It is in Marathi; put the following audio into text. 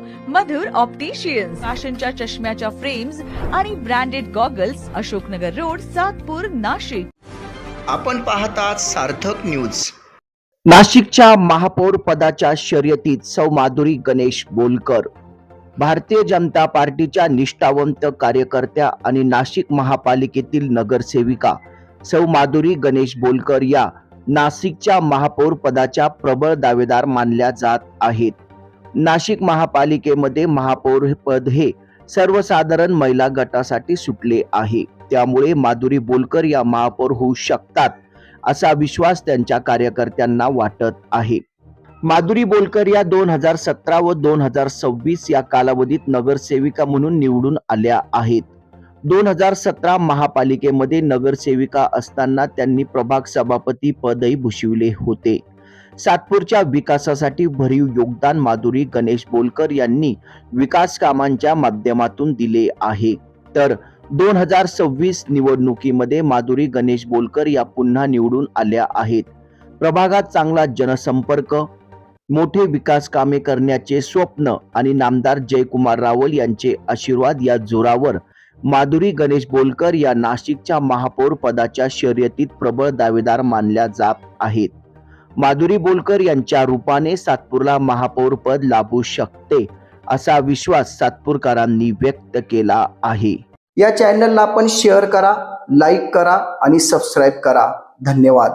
मधुर ऑप्टिशियन्स फॅशनच्या चष्म्याच्या फ्रेम्स आणि branded goggles Ashoknagar road Satpur Nashik. आपण पाहतात सार्थक न्यूज नाशिकच्या महापौर पदाच्या शर्यतीत सौ माधुरी गणेश बोलकर. भारतीय जनता पार्टीच्या निष्ठावंत कार्यकर्त्या आणि नाशिक महापालिकेतील नगरसेविका सौ माधुरी गणेश बोलकर या नाशिकच्या महापौर पदाच्या प्रबळ दावेदार मानल्या जात आहेत. नाशिक महापालिकेमध्ये महापौर पद हे सर्वसाधारण महिला गटासाठी सुटले आहे. त्यामुळे माधुरी बोलकर या महापौर होऊ शकतात असा विश्वास त्यांच्या कार्यकर्त्यांना वाटत आहे. माधुरी बोलकर या दोन हजार सतरा व दोन हजार सव्वीस या कालावधीत नगरसेविका म्हणून निवडून आल्या आहेत. दोन हजार सतरा महापालिकेमध्ये नगरसेविका असताना त्यांनी प्रभाग सभापती पदही भूषविले होते. सातपूरच्या विकासासाठी भरीव योगदान माधुरी गणेश बोलकर यांनी विकास कामांच्या माध्यमातून दिले आहे. तर दोन हजार सव्वीस निवडणुकीमध्ये माधुरी गणेश बोलकर या पुन्हा निवडून आल्या आहेत. प्रभागात चांगला जनसंपर्क मोठे विकास कामे करण्याचे स्वप्न आणि नामदार जयकुमार रावल यांचे आशीर्वाद या जोरावर माधुरी गणेश बोलकर या नाशिकच्या महापौर पदाच्या शर्यतीत प्रबळ दावेदार मानल्या जात आहेत. माधुरी बोलकर यांच्या रूपाने सातपूरला महापौर पद लाभू शकते असा विश्वास सातपूरकरांनी व्यक्त केला आहे. या चॅनलला आपण शेअर करा लाईक करा आणि सबस्क्राईब करा. धन्यवाद.